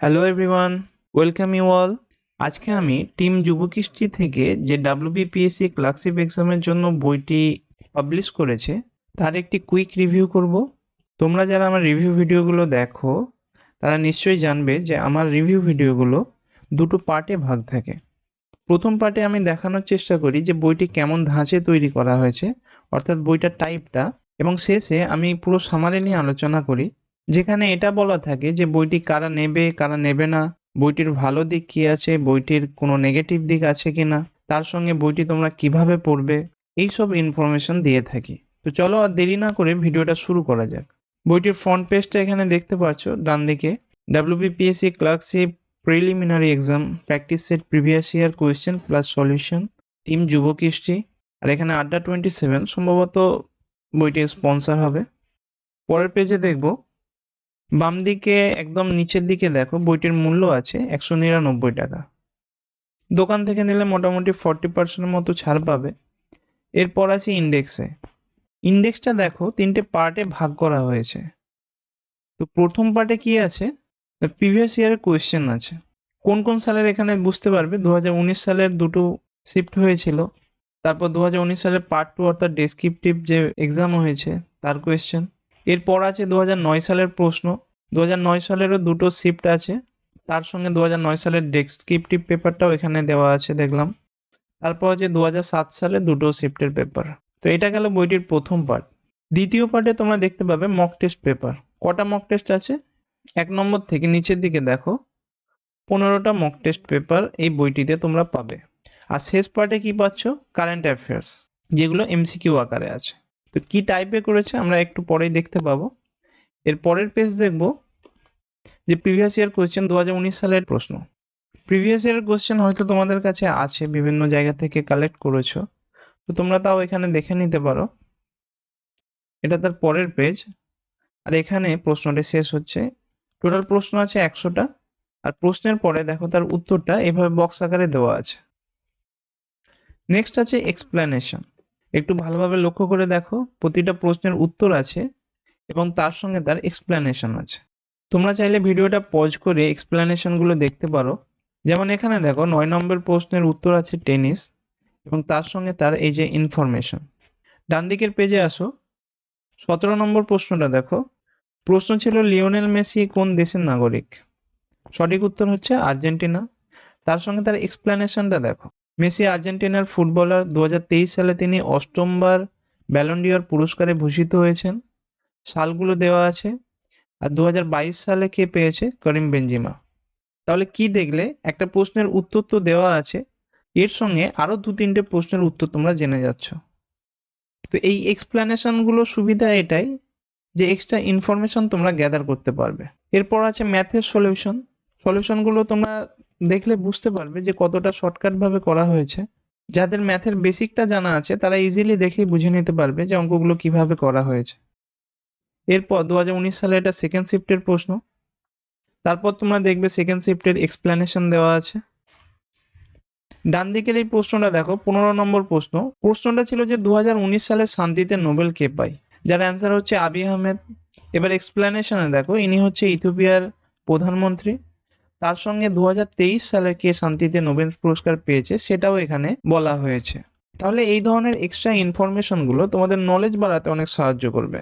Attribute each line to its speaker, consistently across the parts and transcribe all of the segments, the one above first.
Speaker 1: Hello everyone welcome you all আজকে আমি team যুবকৃষ্টি থেকে যে ডাব্লিউবিপিএসসি ক্লার্কশিপ এক্সামের জন্য বইটি পাবলিশ করেছে, তার একটি কুইক রিভিউ করব। তোমরা যারা আমার রিভিউ ভিডিওগুলো দেখো, তারা নিশ্চয়ই জানবে যে আমার রিভিউ ভিডিওগুলো দুটো পার্টে ভাগ থাকে। প্রথম পার্টে আমি দেখানোর চেষ্টা করি যে বইটি কেমন ধাঁচে তৈরি করা হয়েছে, অর্থাৎ বইটার টাইপটা এবং শেষে আমি পুরো সামারি নিয়ে আলোচনা করি। যেখানে এটা বলা থাকে যে বইটি কারা নেবে কারা নেবে না, বইটির ভালো দিক কি আছে, বইটির কোনো নেগেটিভ দিক আছে কিনা তার সঙ্গে বইটি তোমরা কীভাবে পড়বে এই সব ইনফরমেশন দিয়ে থাকি। তো চলো আর দেরি না করে ভিডিওটা শুরু করা যাক। বইটির ফ্রন্ট পেজটা এখানে দেখতে পাচ্ছ, ডান দিকে। WBPSC clerkship preliminary exam practice set previous year question plus solution team যুবক হিস্ট্রি আর এখানে আড্ডা টোয়েন্টি সেভেন সম্ভবত বইটির স্পন্সর হবে। পরের পেজে দেখব। বাম দিকে একদম নিচের দিকে দেখো, বইটির মূল্য আছে একশো নিরানব্বই টাকা। দোকান থেকে নিলে মোটামুটি ফর্টি পার্সেন্টের মতো ছাড় পাবে। এরপর আছে ইন্ডেক্সে ইন্ডেক্সটা দেখো, তিনটে পার্টে ভাগ করা হয়েছে। তো প্রথম পার্টে কি আছে? প্রিভিয়াস ইয়ারের কোয়েশ্চেন আছে। কোন কোন সালের এখানে বুঝতে পারবে? দু হাজার উনিশ সালের দুটো শিফট হয়েছিল। তারপর দু হাজার উনিশ সালের পার্ট টু অর্থাৎ ডেসক্রিপটিভ যে এক্সাম হয়েছে, তার কোয়েশ্চেন এরপর আছে দু হাজার নয় সালের প্রশ্ন। দু হাজার নয় সালেরও দুটো শিফট আছে। তার সঙ্গে দু হাজার নয় সালের ডেসক্রিপটিভ পেপারটাও এখানে দেওয়া আছে, দেখলাম। তারপর আছে দু হাজার সাত সালে দুটো শিফটের পেপার তো এটা গেল বইটির প্রথম পার্ট দ্বিতীয় পার্টে তোমরা দেখতে পাবে মক টেস্ট পেপার কটা মক টেস্ট আছে? এক নম্বর থেকে নিচের দিকে দেখো। পনেরোটা মক টেস্ট পেপার এই বইটিতে তোমরা পাবে। আর শেষ পার্টে কি পাচ্ছ? কারেন্ট অ্যাফেয়ার্স যেগুলো এমসিকিউ আকারে আছে। তো কি টাইপে করেছে আমরা একটু পরেই দেখতে পাবো। এর পরের পেজ দেখব যে প্রিভিয়াস ইয়ার কোয়েশ্চেন দু হাজার উনিশ সালের প্রশ্ন। প্রিভিয়াস ইয়ার কোয়েশ্চেন হয়তো তোমাদের কাছে আছে, বিভিন্ন জায়গা থেকে কালেক্ট করেছ। তো তোমরা তাও এখানে দেখে নিতে পারো। এটা তার পরের পেজ আর এখানে প্রশ্নটা শেষ হচ্ছে। টোটাল প্রশ্ন আছে একশোটা। আর প্রশ্নের পরে দেখো তার উত্তরটা এভাবে বক্স আকারে দেওয়া আছে। নেক্সট আছে এক্সপ্লেনেশন একটু ভালোভাবে লক্ষ্য করে দেখো, প্রতিটা প্রশ্নের উত্তর আছে এবং তার সঙ্গে তার এক্সপ্লেনেশন আছে। তোমরা চাইলে ভিডিওটা পজ করে এক্সপ্লেনেশনগুলো দেখতে পারো। যেমন এখানে দেখো, নয় নম্বর প্রশ্নের উত্তর আছে টেনিস এবং তার সঙ্গে তার এই যে ইনফরমেশন ডান দিকের পেজে আসো। সতেরো নম্বর প্রশ্নটা দেখো, প্রশ্ন ছিল লিওনেল মেসি কোন দেশের নাগরিক? সঠিক উত্তর হচ্ছে আর্জেন্টিনা। তার সঙ্গে তার এক্সপ্লেনেশনটা দেখো। মেসি আর্জেন্টিনার ফুটবলার দু হাজার তেইশ সালে তিনি অষ্টমবার ব্যালন্ডিয়র পুরস্কারে ভূষিত হয়েছেন। সালগুলো দেওয়া আছে। আর দু হাজার বাইশ সালে কে পেয়েছে? করিম বেঞ্জিমা তাহলে কি দেখলে? একটা প্রশ্নের উত্তর তো দেওয়া আছে। এর সঙ্গে আরও দু তিনটে প্রশ্নের উত্তর তোমরা জেনে যাচ্ছ। তো এই এক্সপ্লেনেশনগুলো সুবিধা এটাই যে এক্সট্রা ইনফরমেশন তোমরা গ্যাদার করতে পারবে। এরপর আছে ম্যাথের সলিউশন সলিউশনগুলো তোমরা দেখলে বুঝতে পারবে যে কতটা শর্টকাট ভাবে করা হয়েছে। যাদের ম্যাথের বেসিকটা জানা আছে, তারা ইজিলি দেখেই বুঝে নিতে পারবে যে অঙ্কগুলো কীভাবে করা হয়েছে। এরপর দু সালে এটা সেকেন্ড শিফটের প্রশ্ন। তারপর তোমরা দেখবে সেকেন্ড শিফটের এক্সপ্লেনেশন দেওয়া আছে। ডান দিকের এই প্রশ্নটা দেখো, পনেরো নম্বর প্রশ্ন। প্রশ্নটা ছিল যে দু হাজার উনিশ সালে শান্তিতে নোবেল কে পায়? যার অ্যান্সার হচ্ছে আবি আহমেদ। এবার এক্সপ্লেনেশনে দেখো, ইনি হচ্ছে ইথিওপিয়ার প্রধানমন্ত্রী। তার সঙ্গে দু সালে কে শান্তিতে নোবেল পুরস্কার পেয়েছে সেটাও এখানে বলা হয়েছে। তাহলে এই ধরনের এক্সট্রা ইনফরমেশনগুলো তোমাদের নলেজ বাড়াতে অনেক সাহায্য করবে।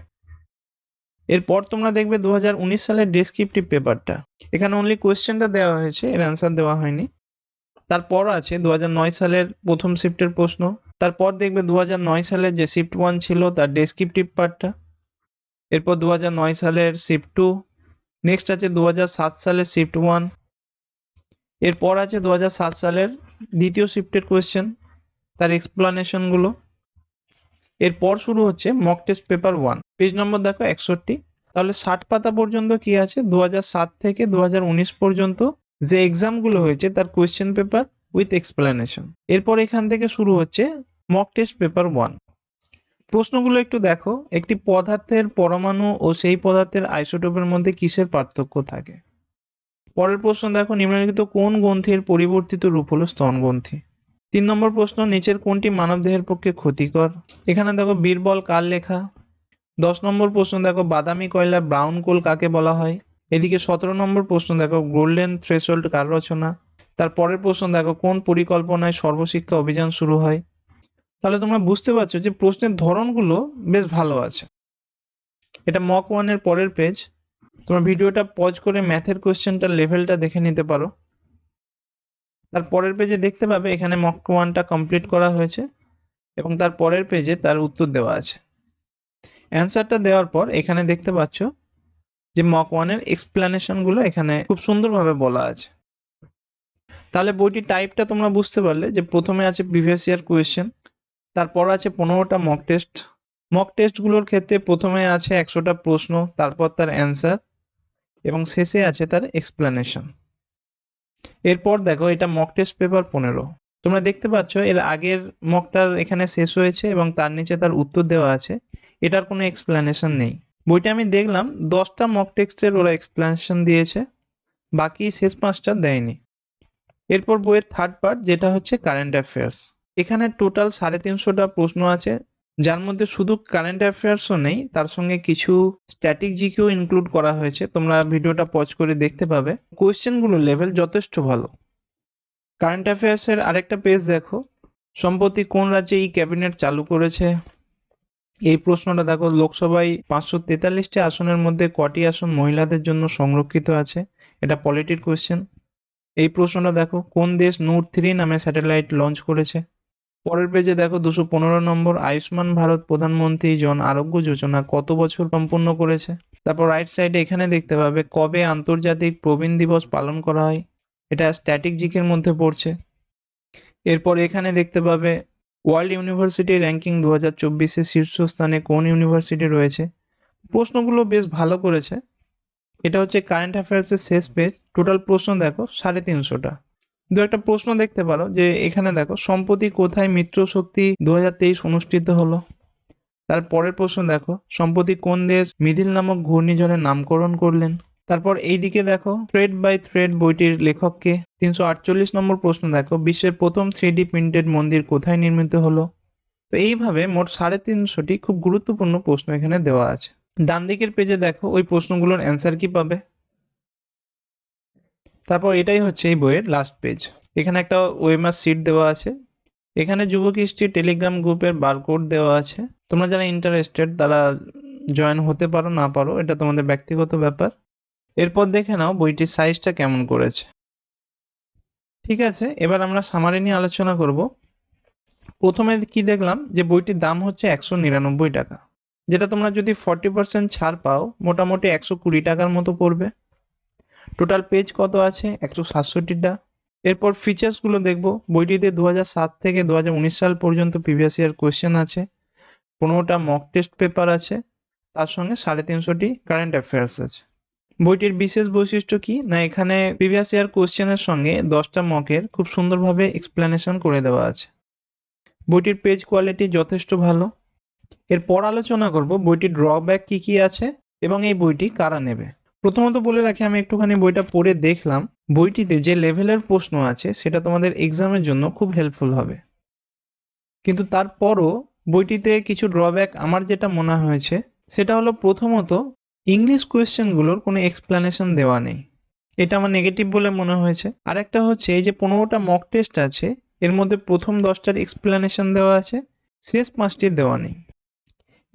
Speaker 1: এরপর তোমরা দেখবে দু হাজার উনিশ সালের ডেসক্রিপটিভ পেপারটা এখানে অনলি কোয়েশ্চেনটা দেওয়া হয়েছে, এর অ্যান্সার দেওয়া হয়নি। তারপর আছে দু হাজার নয় সালের প্রথম শিফটের প্রশ্ন। তারপর দেখবে দু হাজার নয় সালের যে শিফট ওয়ান ছিল, তার ডেসক্রিপটিভ পার্টটা এরপর দু হাজার নয় সালের শিফট টু নেক্সট আছে দু হাজার সাত সালের শিফট ওয়ান এরপর আছে দু হাজার সাত সালের দ্বিতীয় শিফটের কোয়েশ্চেন তার এক্সপ্লানেশনগুলো এরপর শুরু হচ্ছে mock test paper one page নম্বর দেখো একষট্টি। তাহলে ষাট পাতা পর্যন্ত কি আছে? দু হাজার সাত থেকে দু হাজার উনিশ পর্যন্ত যে এক্সামগুলো হয়েছে, তার কোয়েশ্চেন পেপার উইথ এক্সপ্লেনেশন এরপর এখান থেকে শুরু হচ্ছে মক টেস্ট পেপার ওয়ান প্রশ্নগুলো একটু দেখো। একটি পদার্থের পরমাণু ও সেই পদার্থের আইসোটোপের মধ্যে কিসের পার্থক্য থাকে? পরের প্রশ্ন, দেখো, নিম্নলিখিত কোন গ্রন্থির পরিবর্তিত রূপ হলো স্তন গ্রন্থি? তিন নম্বর প্রশ্ন, নিচের কোনটি মানবদেহের পক্ষে ক্ষতিকর? এখানে দেখো, বীরবল কার লেখা? দশ নম্বর প্রশ্ন, দেখো, বাদামি কয়লা ব্রাউন কোল কাকে বলা হয়? এদিকে সতেরো নম্বর প্রশ্ন, দেখো, গোল্ডেন থ্রেশহোল্ড কার রচনা? তার পরের প্রশ্ন, দেখো, কোন পরিকল্পনায় সর্বশিক্ষা অভিযান শুরু হয়? তাহলে তোমরা বুঝতে পারছ যে প্রশ্নের ধরনগুলো বেশ ভালো আছে। এটা মক ওয়ানের পরের পেজ। তোমরা ভিডিওটা পজ করে ম্যাথের কোশ্চেনটার লেভেলটা দেখে নিতে পারো। তার পরের পেজে দেখতে পাবে, এখানে মক ওয়ানটা কমপ্লিট করা হয়েছে এবং তার পরের পেজে তার উত্তর দেওয়া আছে। অ্যান্সারটা দেওয়ার পর এখানে দেখতে পাচ্ছ যে মক ওয়ানের এক্সপ্লেনেশনগুলো এখানে খুব সুন্দরভাবে বলা আছে। তাহলে বইটির টাইপটা তোমরা বুঝতে পারলে যে প্রথমে আছে প্রিভিয়াস ইয়ার কোয়েশ্চেন তারপর আছে পনেরোটা মক টেস্ট মক টেস্টগুলোর ক্ষেত্রে প্রথমে আছে একশোটা প্রশ্ন, তারপর তার অ্যান্সার এবং শেষে আছে তার এক্সপ্লেনেশন এরপর দেখো এটা মক টেস্ট পেপার পনেরো। তোমরা দেখতে পাচ্ছ এর আগের মকটার এখানে শেষ হয়েছে এবং তার নিচে তার উত্তর দেওয়া আছে। এটার কোনো এক্সপ্লেনেশন নেই। বইটা আমি দেখলাম, দশটা মক টেক্সটের ওরা এক্সপ্লেনেশন দিয়েছে, বাকি শেষ পাঁচটা দেয়নি। এরপর বইয়ের থার্ড পার্ট যেটা হচ্ছে কারেন্ট অ্যাফেয়ার্স এখানে টোটাল সাড়ে তিনশোটা প্রশ্ন আছে যার মধ্যে শুধু কারেন্ট অ্যাফেয়ার্সও নেই, তার সঙ্গে কিছু স্ট্যাটিক জিকেও ইনক্লুড করা হয়েছে। তোমরা ভিডিওটা পজ করে দেখতে পাবে। কোয়েশ্চেনগুলোর লেভেল যথেষ্ট ভালো। কারেন্ট অ্যাফেয়ার্সের আরেকটা পেজ দেখো। সম্প্রতি কোন রাজ্যে এই ক্যাবিনেট চালু করেছে? এই প্রশ্নটা দেখো, লোকসভায় পাঁচশো তেতাল্লিশটি আসনের মধ্যে কটি আসন মহিলাদের জন্য সংরক্ষিত আছে? এটা পলিটির কোয়েশ্চেন এই প্রশ্নটা দেখো, কোন দেশ নূর থ্রি নামে স্যাটেলাইট লঞ্চ করেছে? পরের পেজে দেখো দুশো পনেরো নম্বর, আয়ুষ্মান ভারত প্রধানমন্ত্রী জন আরোগ্য যোজনা কত বছর সম্পূর্ণ করেছে? তারপর রাইট সাইডে এখানে দেখতে পাবে কবে আন্তর্জাতিক প্রবীণ দিবস পালন করা হয়? এটা স্ট্যাটিক জিকের মধ্যে পড়ছে। এরপর এখানে দেখতে পাবে ওয়ার্ল্ড ইউনিভার্সিটি র্যাঙ্কিং দু হাজার চব্বিশে শীর্ষস্থানে কোন ইউনিভার্সিটি রয়েছে? প্রশ্নগুলো বেশ ভালো করেছে। এটা হচ্ছে কারেন্ট অ্যাফেয়ার্সের শেষ পেজ টোটাল প্রশ্ন দেখো, সাড়ে তিনশোটা। দু একটা প্রশ্ন দেখতে পারো, যে এখানে দেখো, সম্প্রতি কোথায় মিত্র শক্তি দু হাজার তেইশ অনুষ্ঠিত হলো? তার পরের প্রশ্ন দেখো, সম্প্রতি কোন দেশ মিথিল নামক ঘূর্ণিঝড়ের নামকরণ করলেন? তারপর এইদিকে দেখো থ্রেড বাই থ্রেড বইটির লেখককে তিনশো আটচল্লিশ নম্বর প্রশ্ন দেখো, বিশ্বের প্রথম থ্রি প্রিন্টেড মন্দির কোথায় নির্মিত হলো? তো এইভাবে মোট সাড়ে তিনশোটি খুব গুরুত্বপূর্ণ প্রশ্ন এখানে দেওয়া আছে। ডান দিকের পেজে দেখো, ওই প্রশ্নগুলোর অ্যান্সার কি পাবে? তারপর এটাই হচ্ছে এই বইয়ের লাস্ট পেজ এখানে একটা ওয়েমার সিট দেওয়া আছে। এখানে যুবক টেলিগ্রাম গ্রুপের বারকোড দেওয়া আছে। তোমরা যারা ইন্টারেস্টেড তারা জয়েন হতে পারো, না পারো, এটা তোমাদের ব্যক্তিগত ব্যাপার। এরপর দেখে নাও বইটির সাইজটা কেমন করেছে। ঠিক আছে, এবার আমরা সামারি নিয়ে আলোচনা করব। প্রথমে কি দেখলাম যে বইটির দাম হচ্ছে একশো নিরানব্বই টাকা। যেটা তোমরা যদি ফর্টি পার্সেন্ট ছাড় পাও, মোটামুটি একশো কুড়ি টাকার মতো পড়বে। টোটাল পেজ কত আছে? একশো সাতষট্টিটা। এরপর ফিচার্সগুলো দেখব। বইটিতে দু সাত থেকে দু হাজার উনিশ সাল পর্যন্ত প্রিভিয়াস ইয়ার কোয়েশ্চেন আছে। পনেরোটা মক টেস্ট পেপার আছে। তার সঙ্গে সাড়ে তিনশোটি কারেন্ট অ্যাফেয়ার্স আছে। বইটির বিশেষ বৈশিষ্ট্য কি? না, এখানে প্রিভিয়াস ইয়ার কোশ্চেনের সঙ্গে দশটা মকের খুব সুন্দরভাবে এক্সপ্লেনেশন করে দেওয়া আছে। বইটির পেজ কোয়ালিটি যথেষ্ট ভালো। এরপর আলোচনা করব বইটির ড্রব্যাক কি কি আছে এবং এই বইটি কারা নেবে। প্রথমত বলে রাখি, আমি একটুখানি বইটা পড়ে দেখলাম। বইটিতে যে লেভেলের প্রশ্ন আছে, সেটা তোমাদের এক্সামের জন্য খুব হেল্পফুল হবে। কিন্তু তারপরও বইটিতে কিছু ড্রব্যাক আমার যেটা মনে হয়েছে, সেটা হলো প্রথমত ইংলিশ কোয়েশ্চেনগুলোর কোনো এক্সপ্লেনেশন দেওয়া নেই। এটা আমার নেগেটিভ বলে মনে হয়েছে। আর একটা হচ্ছে, এই যে পনেরোটা মক টেস্ট আছে, এর মধ্যে প্রথম দশটার এক্সপ্লেনেশন দেওয়া আছে, শেষ পাঁচটি দেওয়া নেই।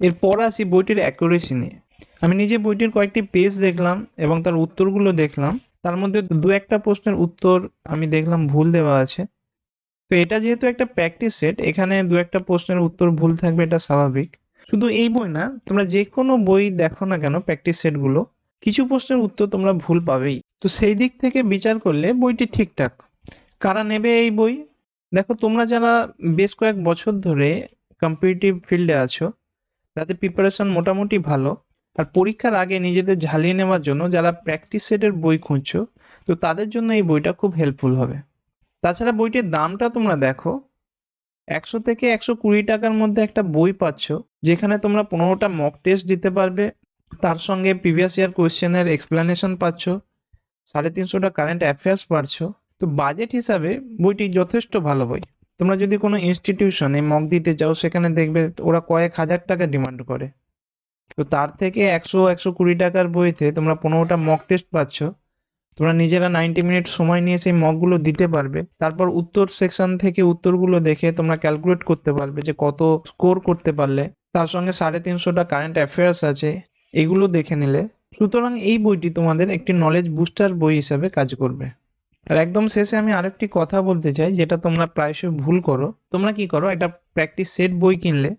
Speaker 1: এরপর আসি বইটির অ্যাকুরেসি নিয়ে। আমি নিজে বইটির কয়েকটি পেজ দেখলাম এবং তার উত্তরগুলো দেখলাম। তার মধ্যে দু একটা প্রশ্নের উত্তর আমি দেখলাম ভুল দেওয়া আছে। তো এটা যেহেতু একটা প্র্যাকটিস সেট এখানে দু একটা প্রশ্নের উত্তর ভুল থাকবে, এটা স্বাভাবিক। শুধু এই বই না, তোমরা যে কোনো বই দেখো না কেন প্র্যাকটিস সেটগুলো কিছু প্রশ্নের উত্তর তোমরা ভুল পাবেই। তো সেই দিক থেকে বিচার করলে বইটি ঠিকঠাক। কারা নেবে এই বই? দেখো, তোমরা যারা বেশ কয়েক বছর ধরে কম্পিটিটিভ ফিল্ডে আছো, তাদের প্রিপারেশন মোটামুটি ভালো। আর পরীক্ষার আগে নিজেদের ঝালিয়ে নেওয়ার জন্য যারা প্র্যাকটিস সেটের বই খুঁজছো, তো তাদের জন্য এই বইটা খুব হেল্পফুল হবে। তাছাড়া বইটির দামটা তোমরা দেখো, একশো থেকে একশো কুড়ি টাকার মধ্যে একটা বই পাচ্ছ, যেখানে তোমরা পনেরোটা মক টেস্ট দিতে পারবে, তার সঙ্গে প্রিভিয়াস ইয়ার কোয়েশ্চেনের এক্সপ্লেনেশন পাচ্ছ, সাড়ে তিনশোটা কারেন্ট অ্যাফেয়ার্স পাচ্ছ, তো বাজেট হিসাবে বইটি যথেষ্ট ভালো বই। তোমরা যদি কোনো ইনস্টিটিউশনে মক দিতে চাও সেখানে দেখবে ওরা কয়েক হাজার টাকা ডিমান্ড করে। তো তার থেকে একশো একশো কুড়ি টাকার বইতে তোমরা পনেরোটা মক টেস্ট পাচ্ছ। তোমরা নিজেরা নাইনটি মিনিট সময় নিয়ে সেই মকগুলো দিতে পারবে। তারপর উত্তর সেকশন থেকে উত্তরগুলো দেখে তোমরা ক্যালকুলেট করতে পারবে যে কত স্কোর করতে পারলে। তার সঙ্গে সাড়ে তিনশোটা কারেন্ট অ্যাফেয়ার্স আছে, এগুলো দেখে নিলে। সুতরাং এই বইটি তোমাদের একটি নলেজ বুস্টার বই হিসাবে কাজ করবে। আর একদম শেষে আমি আরেকটি কথা বলতে চাই, যেটা তোমরা প্রায়শই ভুল করো। তোমরা কি করো, একটা প্র্যাকটিস সেট বই কিনলে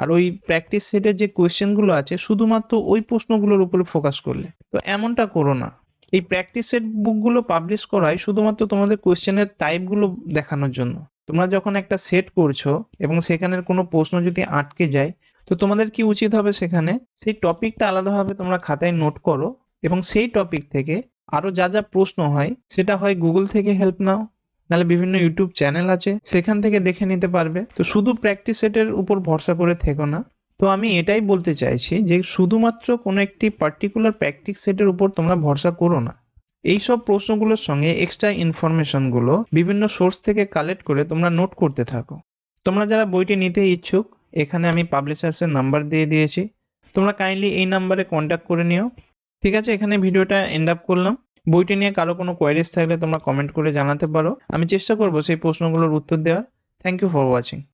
Speaker 1: আর ওই প্র্যাকটিস সেটের যে কোয়েশ্চেনগুলো আছে, শুধুমাত্র ওই প্রশ্নগুলোর উপরে ফোকাস করলে। তো এমনটা করো না। এই প্র্যাকটিস সেট বুকগুলো পাবলিশ করা হয় শুধুমাত্র তোমাদের কোয়েশ্চেনের টাইপগুলো দেখানোর জন্য। তোমরা যখন একটা সেট করছ এবং সেখানের কোনো প্রশ্ন যদি আটকে যায়, তো তোমাদের কি উচিত হবে সেখানে? সেই টপিকটা আলাদাভাবে তোমরা খাতায় নোট করো এবং সেই টপিক থেকে আরও যা যা প্রশ্ন হয়, সেটা হয় গুগল থেকে হেল্প নাও। নাহলে বিভিন্ন ইউটিউব চ্যানেল আছে, সেখান থেকে দেখে নিতে পারবে। তো শুধু প্র্যাকটিস সেটের উপর ভরসা করে থেকো না। তো আমি এটাই বলতে চাইছি যে শুধুমাত্র কোনো একটি পার্টিকুলার প্র্যাকটিস সেটের উপর তোমরা ভরসা করো না। এই সব প্রশ্নগুলোর সঙ্গে এক্সট্রা ইনফরমেশনগুলো বিভিন্ন সোর্স থেকে কালেক্ট করে তোমরা নোট করতে থাকো। তোমরা যারা বইটি নিতে ইচ্ছুক, এখানে আমি পাবলিশার্সের নাম্বার দিয়ে দিয়েছি। তোমরা কাইন্ডলি এই নাম্বারে কন্ট্যাক্ট করে নিও। ঠিক আছে, এখানে ভিডিওটা এন্ড আপ করলাম। বইটি নিয়ে কারও কোনো কোয়ারিজ থাকলে তোমরা কমেন্ট করে জানাতে পারো। আমি চেষ্টা করব সেই প্রশ্নগুলোর উত্তর দেওয়ার। Thank you for watching